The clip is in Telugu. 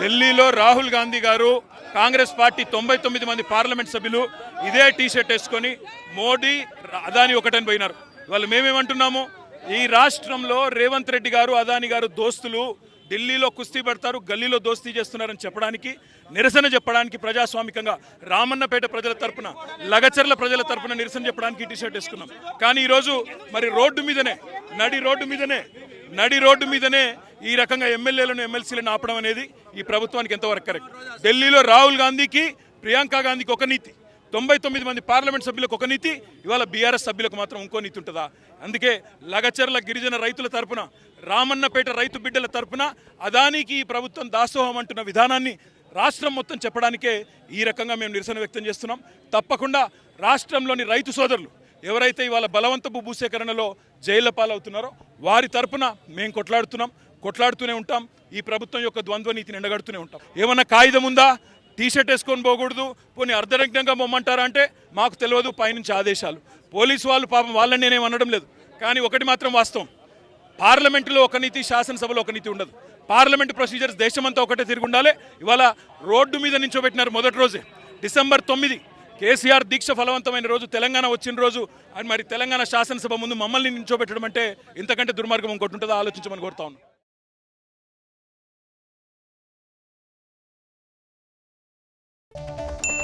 ఢిల్లీలో రాహుల్ గాంధీ గారు కాంగ్రెస్ పార్టీ తొంభై తొమ్మిది మంది పార్లమెంట్ సభ్యులు ఇదే టీ షర్ట్ వేసుకొని మోడీ అదాని ఒకటని పోయినారు. వాళ్ళు మేమేమంటున్నాము? ఈ రాష్ట్రంలో రేవంత్ రెడ్డి గారు అదాని గారు దోస్తులు ఢిల్లీలో కుస్తీ పడతారు గల్లీలో దోస్తీ చేస్తున్నారని చెప్పడానికి నిరసన చెప్పడానికి ప్రజాస్వామికంగా రామన్నపేట ప్రజల తరపున లగచర్ల ప్రజల తరపున నిరసన చెప్పడానికి టీషర్ట్ వేసుకున్నాం. కానీ ఈరోజు మరి రోడ్డు మీదనే నడి రోడ్డు మీదనే నడి రోడ్డు మీదనే ఈ రకంగా ఎమ్మెల్యేలను ఎమ్మెల్సీలను ఆపడం అనేది ఈ ప్రభుత్వానికి ఎంతవరకు కరెక్ట్? ఢిల్లీలో రాహుల్ గాంధీకి ప్రియాంక గాంధీకి ఒక నీతి. తొంభై తొమ్మిది మంది పార్లమెంట్ సభ్యులకు ఒక నీతి. ఇవాళ బీఆర్ఎస్ సభ్యులకు మాత్రం ఇంకో నీతి ఉంటుందా? అందుకే లగచర్ల గిరిజన రైతుల తరపున రామన్నపేట రైతు బిడ్డల తరపున అదానికి ఈ ప్రభుత్వం దాసోహం అంటున్న విధానాన్ని రాష్ట్రం మొత్తం చెప్పడానికే ఈ రకంగా మేము నిరసన వ్యక్తం చేస్తున్నాం. తప్పకుండా రాష్ట్రంలోని రైతు సోదరులు ఎవరైతే ఇవాళ బలవంతపు భూసేకరణలో జైళ్ళ పాలవుతున్నారో వారి తరపున మేము కొట్లాడుతున్నాం. కొట్లాడుతూనే ఉంటాం ఈ ప్రభుత్వం యొక్క ద్వంద్వ నీతిని ఎండగడుతూనే ఉంటాం. ఏమన్నా కాగితం ఉందా? టీ షర్ట్ వేసుకొని పోకూడదు పోనీ అర్ధనగ్నంగా పొమ్మంటారా అంటే మాకు తెలియదు పైనుంచి ఆదేశాలు. పోలీసు వాళ్ళు పాపం వాళ్ళని నేనేం అనడం లేదు. కానీ ఒకటి మాత్రం వాస్తవం. పార్లమెంటులో ఒక నీతి శాసనసభలో ఒక నీతి ఉండదు. పార్లమెంట్ ప్రొసీజర్స్ దేశమంతా ఒకటే తిరిగి ఉండాలి. ఇవాళ రోడ్డు మీద నించోబెట్టినారు మొదటి రోజే. డిసెంబర్ తొమ్మిది కేసీఆర్ దీక్ష ఫలవంతమైన రోజు తెలంగాణ వచ్చిన రోజు అని మరి తెలంగాణ శాసనసభ ముందు మమ్మల్ని నించోబెట్టడం అంటే ఇంతకంటే దుర్మార్గం ఇంకోటి ఉంటుందో? ఆలోచించమని కోరుతా ఉన్నాను you